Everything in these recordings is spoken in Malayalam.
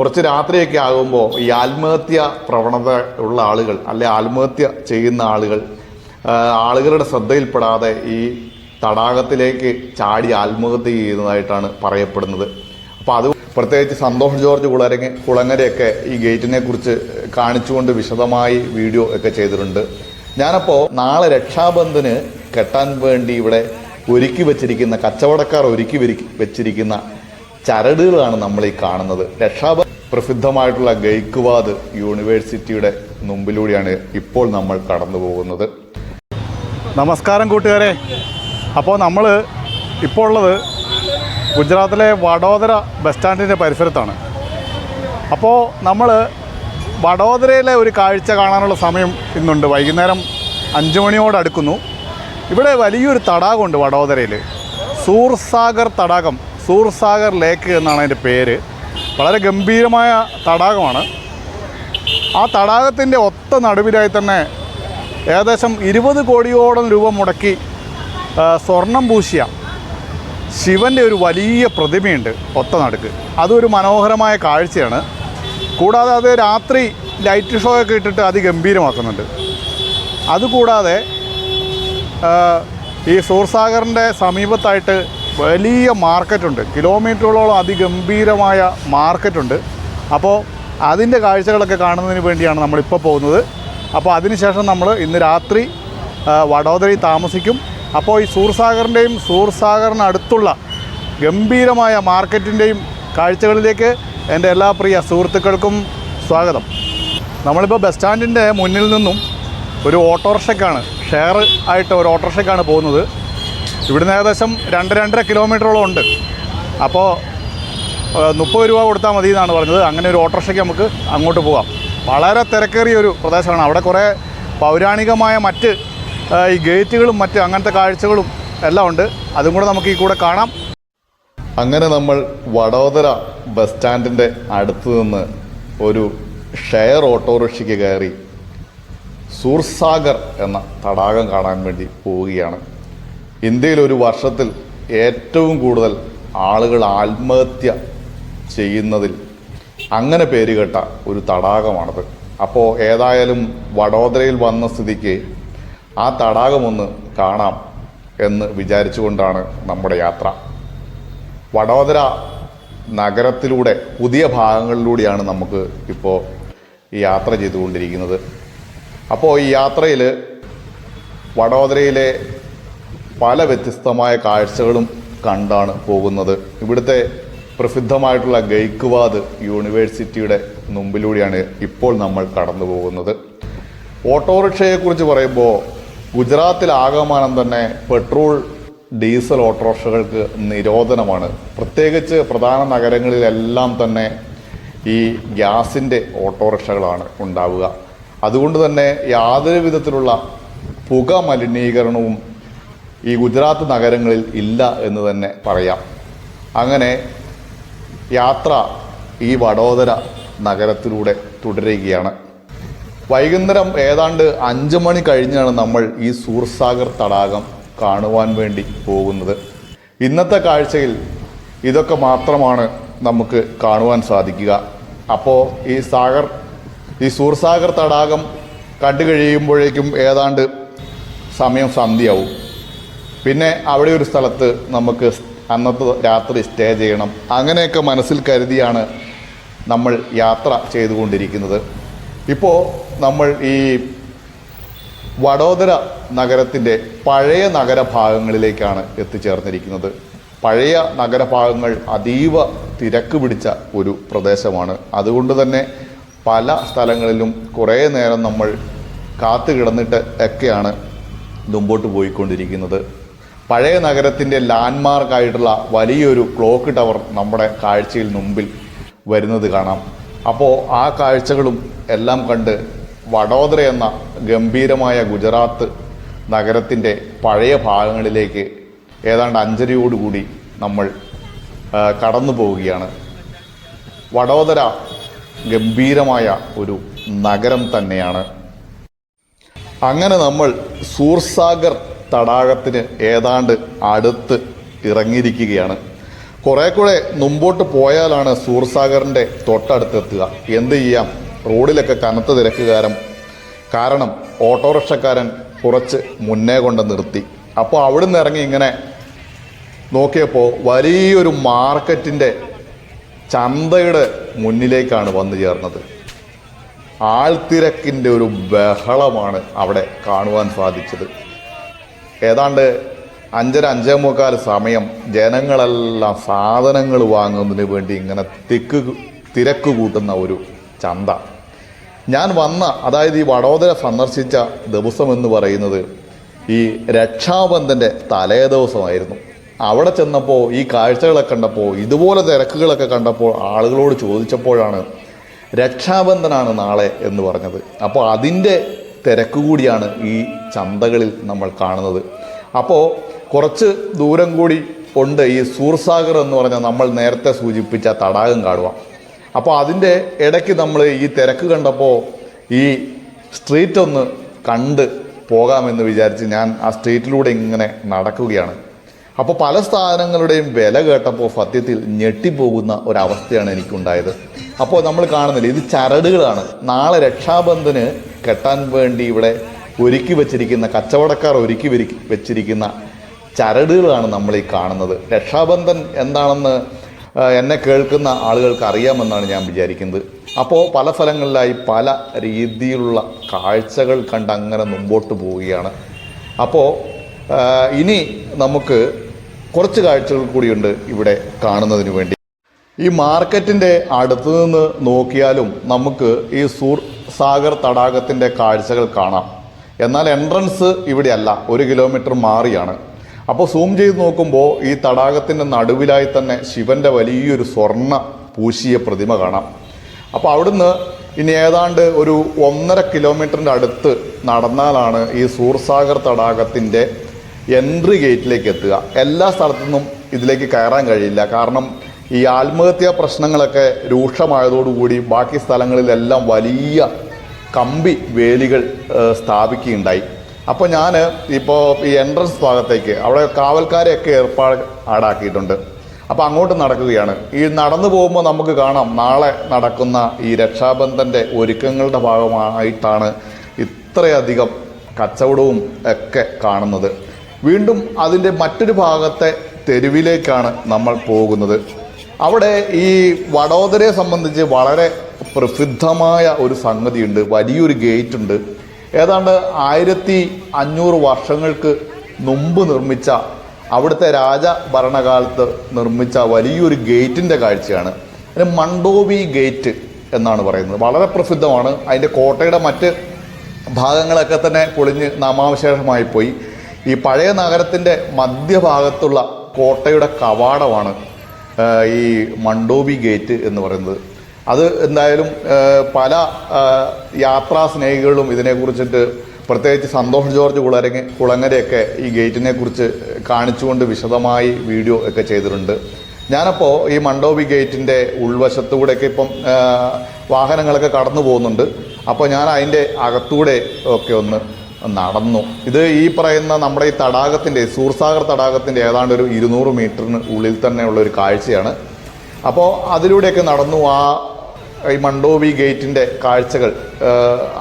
കുറച്ച് രാത്രിയൊക്കെ ആകുമ്പോൾ ഈ ആത്മഹത്യ പ്രവണത ഉള്ള ആളുകൾ അല്ലെ ആത്മഹത്യ ചെയ്യുന്ന ആളുകൾ ആളുകളുടെ ശ്രദ്ധയിൽപ്പെടാതെ ഈ തടാകത്തിലേക്ക് ചാടി ആത്മഹത്യ ചെയ്യുന്നതായിട്ടാണ് പറയപ്പെടുന്നത്. അപ്പോൾ അത് പ്രത്യേകിച്ച് സന്തോഷ് ജോർജ് കുളരങ്ങ കുളങ്ങരയൊക്കെ ഈ ഗേറ്റിനെ കുറിച്ച് കാണിച്ചുകൊണ്ട് വിശദമായി വീഡിയോ ഒക്കെ ചെയ്തിട്ടുണ്ട്. ഞാനപ്പോൾ നാളെ രക്ഷാബന്ധന് കെട്ടാൻ വേണ്ടി ഇവിടെ ഒരുക്കി വെച്ചിരിക്കുന്ന കച്ചവടക്കാർ ഒരുക്കി വെച്ചിരിക്കുന്ന ചരടുകളാണ് നമ്മൾ ഈ കാണുന്നത്. രക്ഷാബ പ്രസിദ്ധമായിട്ടുള്ള ഗൈക്വാദ് യൂണിവേഴ്സിറ്റിയുടെ മുമ്പിലൂടെയാണ് ഇപ്പോൾ നമ്മൾ കടന്നു പോകുന്നത്. നമസ്കാരം കൂട്ടുകാരെ. അപ്പോൾ നമ്മൾ ഇപ്പോൾ ഉള്ളത് ഗുജറാത്തിലെ വഡോദര ബസ് സ്റ്റാൻഡിന്റെ പരിസരത്താണ്. അപ്പോൾ നമ്മൾ വഡോദരയിലെ ഒരു കാഴ്ച കാണാനുള്ള സമയം ഇന്നുണ്ട്. വൈകുന്നേരം അഞ്ച് മണിയോട് അടുക്കുന്നു. ഇവിടെ വലിയൊരു തടാകമുണ്ട് വഡോദരയിൽ സൂർസാഗർ തടാകം സൂർസാഗർ ലേക്ക് എന്നാണ് അതിന്റെ പേര്. വളരെ ഗംഭീരമായ തടാകമാണ്. ആ തടാകത്തിന്റെ ഒത്ത നടുവിലായി തന്നെ ഏകദേശം ഇരുപത് കോടിയോളം രൂപ മുടക്കി സ്വർണം പൂശിയ ശിവന്റെ ഒരു വലിയ പ്രതിമയുണ്ട് ഒത്ത നടുക്ക്. അതൊരു മനോഹരമായ കാഴ്ചയാണ്. കൂടാതെ അത് രാത്രി ലൈറ്റ് ഷോ ഒക്കെ ഇട്ടിട്ട് അതിഗംഭീരമാക്കുന്നുണ്ട്. അതുകൂടാതെ ഈ സൂർസാഗറിന്റെ സമീപത്തായിട്ട് വലിയ മാർക്കറ്റുണ്ട്. കിലോമീറ്ററുകളോളം അതിഗംഭീരമായ മാർക്കറ്റുണ്ട്. അപ്പോൾ അതിന്റെ കാഴ്ചകളൊക്കെ കാണുന്നതിന് വേണ്ടിയാണ് നമ്മളിപ്പോൾ പോകുന്നത്. അപ്പോൾ അതിനുശേഷം നമ്മൾ ഇന്ന് രാത്രി വഡോദരയിൽ താമസിക്കും. അപ്പോൾ ഈ സൂർസാഗറിന്റെയും സൂർസാഗറിനടുത്തുള്ള ഗംഭീരമായ മാർക്കറ്റിന്റെയും കാഴ്ചകളിലേക്ക് എന്റെ എല്ലാ പ്രിയ സുഹൃത്തുക്കൾക്കും സ്വാഗതം. നമ്മളിപ്പോൾ ബസ് സ്റ്റാൻഡിന്റെ മുന്നിൽ നിന്നും ഒരു ഓട്ടോറിക്ഷയ്ക്കാണ് ഷെയർ ആയിട്ട് ഒരു ഓട്ടോറിക്ഷയ്ക്കാണ് പോകുന്നത്. ഇവിടുന്ന് ഏകദേശം രണ്ട് രണ്ടര കിലോമീറ്ററോളം ഉണ്ട്. അപ്പോൾ മുപ്പത് രൂപ കൊടുത്താൽ മതി എന്നാണ് പറഞ്ഞത്. അങ്ങനെ ഒരു ഓട്ടോറിക്ഷയ്ക്ക് നമുക്ക് അങ്ങോട്ട് പോകാം. വളരെ തിരക്കേറിയ ഒരു പ്രദേശമാണ്. അവിടെ കുറേ പൗരാണികമായ മറ്റ് ഈ ഗേറ്റുകളും മറ്റ് അങ്ങനത്തെ കാഴ്ചകളും എല്ലാം ഉണ്ട്. അതും കൂടെ നമുക്ക് ഈ കൂടെ കാണാം. അങ്ങനെ നമ്മൾ വഡോദര ബസ് സ്റ്റാൻഡിന്റെ അടുത്ത് നിന്ന് ഒരു ഷെയർ ഓട്ടോറിക്ഷയ്ക്ക് കയറി സൂർസാഗർ എന്ന തടാകം കാണാൻ വേണ്ടി പോവുകയാണ്. ഇന്ത്യയിൽ ഒരു വർഷത്തിൽ ഏറ്റവും കൂടുതൽ ആളുകൾ ആത്മഹത്യ ചെയ്യുന്നതിൽ അങ്ങനെ പേരുകെട്ട ഒരു തടാകമാണത്. അപ്പോൾ ഏതായാലും വഡോദരയിൽ വന്ന സ്ഥിതിക്ക് ആ തടാകമൊന്ന് കാണാം എന്ന് വിചാരിച്ചുകൊണ്ടാണ് നമ്മുടെ യാത്ര. വഡോദര നഗരത്തിലൂടെ പുതിയ ഭാഗങ്ങളിലൂടെയാണ് നമുക്ക് ഇപ്പോൾ ഈ യാത്ര ചെയ്തുകൊണ്ടിരിക്കുന്നത്. അപ്പോൾ ഈ യാത്രയിൽ വഡോദരയിലെ പല വ്യത്യസ്തമായ കാഴ്ചകളും കണ്ടാണ് പോകുന്നത്. ഇവിടുത്തെ പ്രസിദ്ധമായിട്ടുള്ള ഗൈക്വാദ് യൂണിവേഴ്സിറ്റിയുടെ മുമ്പിലൂടെയാണ് ഇപ്പോൾ നമ്മൾ കടന്നു പോകുന്നത്. ഓട്ടോറിക്ഷയെക്കുറിച്ച് പറയുമ്പോൾ ഗുജറാത്തിൽ ആകമാനം തന്നെ പെട്രോൾ ഡീസൽ ഓട്ടോറിക്ഷകൾക്ക് നിരോധനമാണ്. പ്രത്യേകിച്ച് പ്രധാന നഗരങ്ങളിലെല്ലാം തന്നെ ഈ ഗ്യാസിന്റെ ഓട്ടോറിക്ഷകളാണ് ഉണ്ടാവുക. അതുകൊണ്ട് തന്നെ യാതൊരു വിധത്തിലുള്ള പുക മലിനീകരണവും ഈ ഗുജറാത്ത് നഗരങ്ങളിൽ ഇല്ല എന്ന് തന്നെ പറയാം. അങ്ങനെ യാത്ര ഈ വഡോദര നഗരത്തിലൂടെ തുടരുകയാണ്. വൈകുന്നേരം ഏതാണ്ട് അഞ്ച് മണി കഴിഞ്ഞാണ് നമ്മൾ ഈ സൂർസാഗർ തടാകം കാണുവാൻ വേണ്ടി പോകുന്നത്. ഇന്നത്തെ കാഴ്ചയിൽ ഇതൊക്കെ മാത്രമാണ് നമുക്ക് കാണുവാൻ സാധിക്കുക. അപ്പോൾ ഈ സാഗർ ഈ സൂർസാഗർ തടാകം കണ്ടു കഴിയുമ്പോഴേക്കും ഏതാണ്ട് സമയം സന്ധ്യയാവും. പിന്നെ അവിടെ ഒരു സ്ഥലത്ത് നമുക്ക് അന്നത്തെ രാത്രി സ്റ്റേ ചെയ്യണം. അങ്ങനെയൊക്കെ മനസ്സിൽ കരുതിയാണ് നമ്മൾ യാത്ര ചെയ്തുകൊണ്ടിരിക്കുന്നത്. ഇപ്പോൾ നമ്മൾ ഈ വഡോദര നഗരത്തിന്റെ പഴയ നഗരഭാഗങ്ങളിലേക്കാണ് എത്തിച്ചേർന്നിരിക്കുന്നത്. പഴയ നഗരഭാഗങ്ങൾ അതീവ തിരക്ക് പിടിച്ച ഒരു പ്രദേശമാണ്. അതുകൊണ്ട് തന്നെ പല സ്ഥലങ്ങളിലും കുറേ നേരം നമ്മൾ കാത്തു കിടന്നിട്ട് ഒക്കെയാണ് മുമ്പോട്ട് പോയിക്കൊണ്ടിരിക്കുന്നത്. പഴയ നഗരത്തിന്റെ ലാൻഡ്മാർക്കായിട്ടുള്ള വലിയൊരു ക്ലോക്ക് ടവർ നമ്മുടെ കാഴ്ചയിൽ മുമ്പിൽ വരുന്നത് കാണാം. അപ്പോൾ ആ കാഴ്ചകളും എല്ലാം കണ്ട് വഡോദര എന്ന ഗംഭീരമായ ഗുജറാത്ത് നഗരത്തിന്റെ പഴയ ഭാഗങ്ങളിലേക്ക് ഏതാണ്ട് അഞ്ചരയോടുകൂടി നമ്മൾ കടന്നു പോവുകയാണ്. വഡോദര ഗംഭീരമായ ഒരു നഗരം തന്നെയാണ്. അങ്ങനെ നമ്മൾ സൂർസാഗർ തടാകത്തിന് ഏതാണ്ട് അടുത്ത് ഇറങ്ങിയിരിക്കുകയാണ്. കുറെ കൂടെ മുമ്പോട്ട് പോയാലാണ് സൂർസാഗറിന്റെ തൊട്ടടുത്തെത്തുക. എന്ത് ചെയ്യാം? റോഡിലൊക്കെ കനത്ത തിരക്ക് കാരണം. കാരണം ഓട്ടോറിക്ഷക്കാരൻ കുറച്ച് മുന്നേ കൊണ്ട് നിർത്തി. അപ്പോൾ അവിടുന്ന് ഇറങ്ങി ഇങ്ങനെ നോക്കിയപ്പോൾ വലിയൊരു മാർക്കറ്റിന്റെ ചന്തയുടെ മുന്നിലേക്കാണ് വന്നു ചേർന്നത്. ആൾത്തിരക്കിന്റെ ഒരു ബഹളമാണ് അവിടെ കാണുവാൻ സാധിച്ചത്. ഏതാണ്ട് അഞ്ചര അഞ്ചേ മുക്കാൽ സമയം ജനങ്ങളെല്ലാം സാധനങ്ങൾ വാങ്ങുന്നതിന് വേണ്ടി ഇങ്ങനെ തിക്ക് തിരക്ക് കൂട്ടുന്ന ഒരു ചന്ത. ഞാൻ വന്ന അതായത് ഈ വടോദര സന്ദർശിച്ച ദിവസം എന്ന് പറയുന്നത് ഈ രക്ഷാബന്ധന്റെ തലേ ദിവസമായിരുന്നു. അവിടെ ചെന്നപ്പോൾ ഈ കാഴ്ചകളൊക്കെ കണ്ടപ്പോൾ ഇതുപോലെ തിരക്കുകളൊക്കെ കണ്ടപ്പോൾ ആളുകളോട് ചോദിച്ചപ്പോഴാണ് രക്ഷാബന്ധനാണ് നാളെ എന്ന് പറഞ്ഞത്. അപ്പോൾ അതിന്റെ തിരക്ക് കൂടിയാണ് ഈ ചന്തകളിൽ നമ്മൾ കാണുന്നത്. അപ്പോൾ കുറച്ച് ദൂരം കൂടി ഉണ്ട് ഈ സൂർസാഗർ എന്ന് പറഞ്ഞ നമ്മൾ നേരത്തെ സൂചിപ്പിച്ച തടാകം കാണുക. അപ്പോൾ അതിന്റെ ഇടയ്ക്ക് നമ്മൾ ഈ തിരക്ക് കണ്ടപ്പോൾ ഈ സ്ട്രീറ്റ് ഒന്ന് കണ്ട് പോകാമെന്ന് വിചാരിച്ച് ഞാൻ ആ സ്ട്രീറ്റിലൂടെ ഇങ്ങനെ നടക്കുകയാണ്. അപ്പോൾ പല സ്ഥാനങ്ങളുടെയും വില കേട്ടപ്പോൾ സത്യത്തിൽ ഞെട്ടിപ്പോകുന്ന ഒരവസ്ഥയാണ് എനിക്കുണ്ടായത്. അപ്പോൾ നമ്മൾ കാണുന്നില്ല ഇത് ചരടുകളാണ്. നാളെ രക്ഷാബന്ധന് കെട്ടാൻ വേണ്ടി ഇവിടെ ഒരുക്കി വെച്ചിരിക്കുന്ന കച്ചവടക്കാർ ഒരുക്കി വെച്ചിരിക്കുന്ന ചരടുകളാണ് നമ്മൾ ഈ കാണുന്നത്. രക്ഷാബന്ധൻ എന്താണെന്ന് എന്നെ കേൾക്കുന്ന ആളുകൾക്ക് അറിയാമെന്നാണ് ഞാൻ വിചാരിക്കുന്നത്. അപ്പോൾ പല സ്ഥലങ്ങളിലായി പല രീതിയിലുള്ള കാഴ്ചകൾ കണ്ട് അങ്ങനെ മുമ്പോട്ട് പോവുകയാണ്. അപ്പോൾ ഇനി നമുക്ക് കുറച്ച് കാഴ്ചകൾ കൂടിയുണ്ട് ഇവിടെ കാണുന്നതിന് വേണ്ടി. ഈ മാർക്കറ്റിന്റെ അടുത്ത് നിന്ന് നോക്കിയാലും നമുക്ക് ഈ സൂർ സാഗർ തടാകത്തിന്റെ കാഴ്ചകൾ കാണാം. എന്നാൽ എൻട്രൻസ് ഇവിടെയല്ല ഒരു കിലോമീറ്റർ മാറിയാണ്. അപ്പോൾ സൂം ചെയ്ത് നോക്കുമ്പോൾ ഈ തടാകത്തിന്റെ നടുവിലായി തന്നെ ശിവന്റെ വലിയൊരു സ്വർണ പൂശിയ പ്രതിമ കാണാം. അപ്പോൾ അവിടുന്ന് ഇനി ഏതാണ്ട് ഒരു ഒന്നര കിലോമീറ്ററിന്റെ അടുത്ത് നടന്നാലാണ് ഈ സൂർസാഗർ തടാകത്തിന്റെ എൻട്രി ഗേറ്റിലേക്ക് എത്തുക. എല്ലാ സ്ഥലത്തു നിന്നും ഇതിലേക്ക് കയറാൻ കഴിയില്ല. കാരണം ഈ ആത്മഹത്യാ പ്രശ്നങ്ങളൊക്കെ രൂക്ഷമായതോടുകൂടി ബാക്കി സ്ഥലങ്ങളിലെല്ലാം വലിയ കമ്പി വേലികൾ സ്ഥാപിക്കുകയുണ്ടായി. അപ്പോൾ ഞാൻ ഇപ്പോൾ ഈ എൻട്രൻസ് ഭാഗത്തേക്ക് അവിടെ കാവൽക്കാരെയൊക്കെ ഏർപ്പാട് ആടാക്കിയിട്ടുണ്ട്. അപ്പോൾ അങ്ങോട്ട് നടക്കുകയാണ്. ഈ നടന്നു പോകുമ്പോൾ നമുക്ക് കാണാം നാളെ നടക്കുന്ന ഈ രക്ഷാബന്ധന്റെ ഒരുക്കങ്ങളുടെ ഭാഗമായിട്ടാണ് ഇത്രയധികം കച്ചവടവും ഒക്കെ കാണുന്നത്. വീണ്ടും അതിന്റെ മറ്റൊരു ഭാഗത്തെ തെരുവിലേക്കാണ് നമ്മൾ പോകുന്നത്. അവിടെ ഈ വടോദരയെ സംബന്ധിച്ച് വളരെ പ്രസിദ്ധമായ ഒരു സംഗതിയുണ്ട്. വലിയൊരു ഗേറ്റ് ഉണ്ട് ഏതാണ്ട് ആയിരത്തി അഞ്ഞൂറ് വർഷങ്ങൾക്ക് മുമ്പ് നിർമ്മിച്ച അവിടുത്തെ രാജ ഭരണകാലത്ത് നിർമ്മിച്ച വലിയൊരു ഗേറ്റിന്റെ കാഴ്ചയാണ്. അതിന് മണ്ടോവി ഗേറ്റ് എന്നാണ് പറയുന്നത്. വളരെ പ്രസിദ്ധമാണ്. അതിന്റെ കോട്ടയുടെ മറ്റ് ഭാഗങ്ങളൊക്കെ തന്നെ പൊളിഞ്ഞ് നാമാവശേഷമായി പോയി. ഈ പഴയ നഗരത്തിന്റെ മധ്യഭാഗത്തുള്ള കോട്ടയുടെ കവാടമാണ് ഈ മണ്ടോബി ഗേറ്റ് എന്ന് പറയുന്നത്. അത് എന്തായാലും പല യാത്രാ സ്നേഹികളും ഇതിനെക്കുറിച്ചിട്ട് പ്രത്യേകിച്ച് സന്തോഷ് ജോർജ് കുളരങ്ങ കുളങ്ങരയൊക്കെ ഈ ഗേറ്റിനെ കുറിച്ച് കാണിച്ചുകൊണ്ട് വിശദമായി വീഡിയോ ഒക്കെ ചെയ്തിട്ടുണ്ട്. ഞാനപ്പോൾ ഈ മണ്ടോബി ഗേറ്റിന്റെ ഉൾവശത്തൂടെയൊക്കെ ഇപ്പം വാഹനങ്ങളൊക്കെ കടന്നു പോകുന്നുണ്ട്. അപ്പോൾ ഞാൻ അതിന്റെ അകത്തൂടെ ഒക്കെ ഒന്ന് നടന്നു. ഇത് ഈ പറയുന്ന നമ്മുടെ ഈ തടാകത്തിന്റെ സൂർസാഗർ തടാകത്തിന്റെ ഏതാണ്ട് ഒരു ഇരുന്നൂറ് മീറ്ററിന് ഉള്ളിൽ തന്നെയുള്ള ഒരു കാഴ്ചയാണ്. അപ്പോൾ അതിലൂടെയൊക്കെ നടന്നു ആ ഈ മണ്ടോവി ഗേറ്റിന്റെ കാഴ്ചകൾ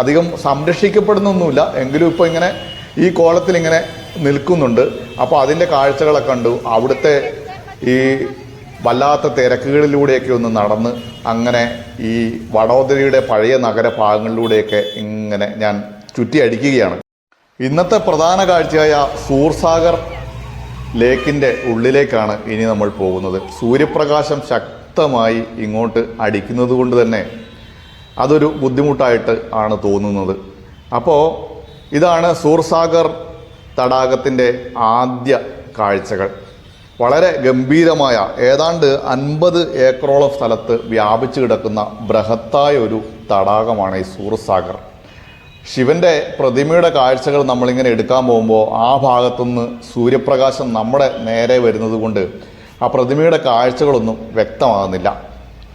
അധികം സംരക്ഷിക്കപ്പെടുന്നൊന്നുമില്ല. എങ്കിലും ഇപ്പോൾ ഇങ്ങനെ ഈ കോളത്തിൽ ഇങ്ങനെ നിൽക്കുന്നുണ്ട്. അപ്പോൾ അതിന്റെ കാഴ്ചകളൊക്കെ കണ്ടു. അവിടുത്തെ ഈ വല്ലാത്ത തിരക്കുകളിലൂടെയൊക്കെ ഒന്ന് നടന്ന് അങ്ങനെ ഈ വഡോദരയുടെ പഴയ നഗര ഭാഗങ്ങളിലൂടെയൊക്കെ ഇങ്ങനെ ഞാൻ ചുറ്റി അടിക്കുകയാണ് ഇന്നത്തെ പ്രധാന കാഴ്ചയായ സൂർസാഗർ ലേക്കിന്റെ ഉള്ളിലേക്കാണ് ഇനി നമ്മൾ പോകുന്നത്. സൂര്യപ്രകാശം ശക്തമായി ഇങ്ങോട്ട് അടിക്കുന്നത് കൊണ്ട് തന്നെ അതൊരു ബുദ്ധിമുട്ടായിട്ട് ആണ് തോന്നുന്നത്. അപ്പോൾ ഇതാണ് സൂർസാഗർ തടാകത്തിന്റെ ആദ്യ കാഴ്ചകൾ. വളരെ ഗംഭീരമായ ഏതാണ്ട് അൻപത് ഏക്കറോളം സ്ഥലത്ത് വ്യാപിച്ചു കിടക്കുന്ന ബൃഹത്തായ ഒരു തടാകമാണ് ഈ സൂർസാഗർ. ശിവന്റെ പ്രതിമയുടെ കാഴ്ചകൾ നമ്മളിങ്ങനെ എടുക്കാൻ പോകുമ്പോൾ ആ ഭാഗത്തുനിന്ന് സൂര്യപ്രകാശം നമ്മുടെ നേരെ വരുന്നത് കൊണ്ട് ആ പ്രതിമയുടെ കാഴ്ചകളൊന്നും വ്യക്തമാകുന്നില്ല.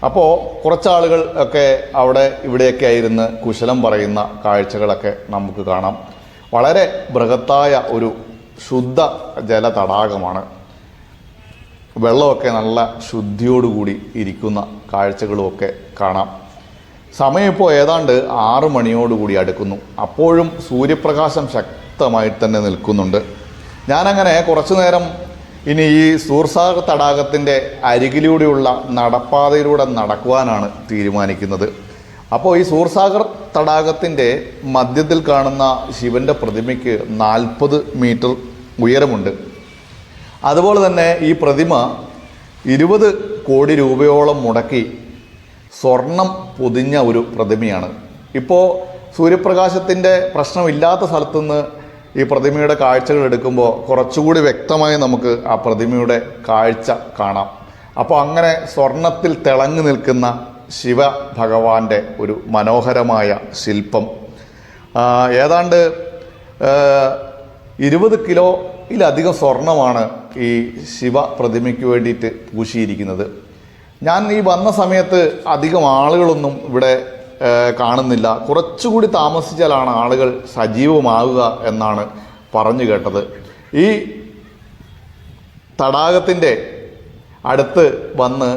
അപ്പോൾ കുറച്ചാളുകൾ ഒക്കെ അവിടെ ഇവിടെയൊക്കെ ആയിരുന്ന് കുശലം പറയുന്ന കാഴ്ചകളൊക്കെ നമുക്ക് കാണാം. വളരെ ബൃഹത്തായ ഒരു ശുദ്ധ ജല തടാകമാണ് വെള്ളമൊക്കെ നല്ല ശുദ്ധിയോടുകൂടി ഇരിക്കുന്ന കാഴ്ചകളുമൊക്കെ കാണാം. സമയം ഇപ്പോൾ ഏതാണ്ട് ആറ് മണിയോടുകൂടി അടുക്കുന്നു. അപ്പോഴും സൂര്യപ്രകാശം ശക്തമായി തന്നെ നിൽക്കുന്നുണ്ട്. ഞാനങ്ങനെ കുറച്ചു നേരം ഇനി ഈ സൂർസാഗർ തടാകത്തിന്റെ അരികിലൂടെയുള്ള നടപ്പാതയിലൂടെ നടക്കുവാനാണ് തീരുമാനിക്കുന്നത്. അപ്പോൾ ഈ സൂർസാഗർ തടാകത്തിന്റെ മധ്യത്തിൽ കാണുന്ന ശിവന്റെ പ്രതിമയ്ക്ക് നാൽപ്പത് മീറ്റർ ഉയരമുണ്ട്. അതുപോലെ തന്നെ ഈ പ്രതിമ ഇരുപത് കോടി രൂപയോളം മുടക്കി സ്വർണം പൊതിഞ്ഞ ഒരു പ്രതിമയാണ്. ഇപ്പോൾ സൂര്യപ്രകാശത്തിന്റെ പ്രശ്നമില്ലാത്ത സ്ഥലത്തുനിന്ന് ഈ പ്രതിമയുടെ കാഴ്ചകൾ എടുക്കുമ്പോൾ കുറച്ചുകൂടി വ്യക്തമായി നമുക്ക് ആ പ്രതിമയുടെ കാഴ്ച കാണാം. അപ്പോൾ അങ്ങനെ സ്വർണത്തിൽ തിളങ്ങി നിൽക്കുന്ന ശിവ ഭഗവാന്റെ ഒരു മനോഹരമായ ശില്പം. ഏതാണ്ട് ഇരുപത് കിലോയിലധികം സ്വർണമാണ് ഈ ശിവ പ്രതിമയ്ക്ക് വേണ്ടിയിട്ട് പൂശിയിരിക്കുന്നത്. ഞാൻ ഈ വന്ന സമയത്ത് അധികം ആളുകളൊന്നും ഇവിടെ കാണുന്നില്ല. കുറച്ചുകൂടി താമസിച്ചാലാണ് ആളുകൾ സജീവമാവുക എന്നാണ് പറഞ്ഞു കേട്ടത്. ഈ തടാകത്തിന്റെ അടുത്ത് വന്ന്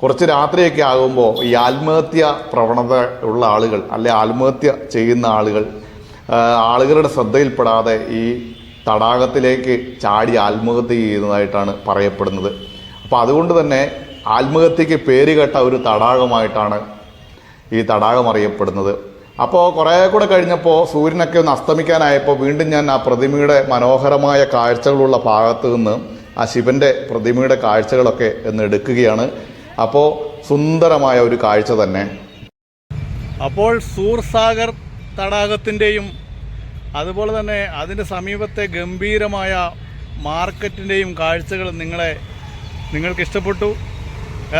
കുറച്ച് രാത്രിയൊക്കെ ആകുമ്പോൾ ഈ ആത്മഹത്യ പ്രവണത ഉള്ള ആളുകൾ അല്ലെ ആത്മഹത്യ ചെയ്യുന്ന ആളുകൾ ആളുകളുടെ ശ്രദ്ധയിൽപ്പെടാതെ ഈ തടാകത്തിലേക്ക് ചാടി ആത്മഹത്യ ചെയ്യുന്നതായിട്ടാണ് പറയപ്പെടുന്നത്. അപ്പോൾ അതുകൊണ്ട് തന്നെ ആത്മഹത്യക്ക് പേര് കേട്ട ഒരു തടാകമായിട്ടാണ് ഈ തടാകം അറിയപ്പെടുന്നത്. അപ്പോൾ കുറേ കൂടെ കഴിഞ്ഞപ്പോൾ സൂര്യനൊക്കെ ഒന്ന് അസ്തമിക്കാനായപ്പോൾ വീണ്ടും ഞാൻ ആ പ്രതിമയുടെ മനോഹരമായ കാഴ്ചകളുള്ള ഭാഗത്ത് നിന്ന് ആ ശിവന്റെ പ്രതിമയുടെ കാഴ്ചകളൊക്കെ ഒന്ന് എടുക്കുകയാണ്. അപ്പോൾ സുന്ദരമായ ഒരു കാഴ്ച തന്നെ. അപ്പോൾ സൂർസാഗർ തടാകത്തിന്റെയും അതുപോലെ തന്നെ അതിന്റെ സമീപത്തെ ഗംഭീരമായ മാർക്കറ്റിന്റെയും കാഴ്ചകൾ നിങ്ങളെ നിങ്ങൾക്ക് ഇഷ്ടപ്പെട്ടു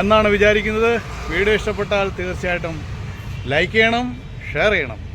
എന്നാണ് വിചാരിക്കുന്നത്. വീഡിയോ ഇഷ്ടപ്പെട്ടാൽ തീർച്ചയായിട്ടും ലൈക്ക് ചെയ്യണം ഷെയർ ചെയ്യണം.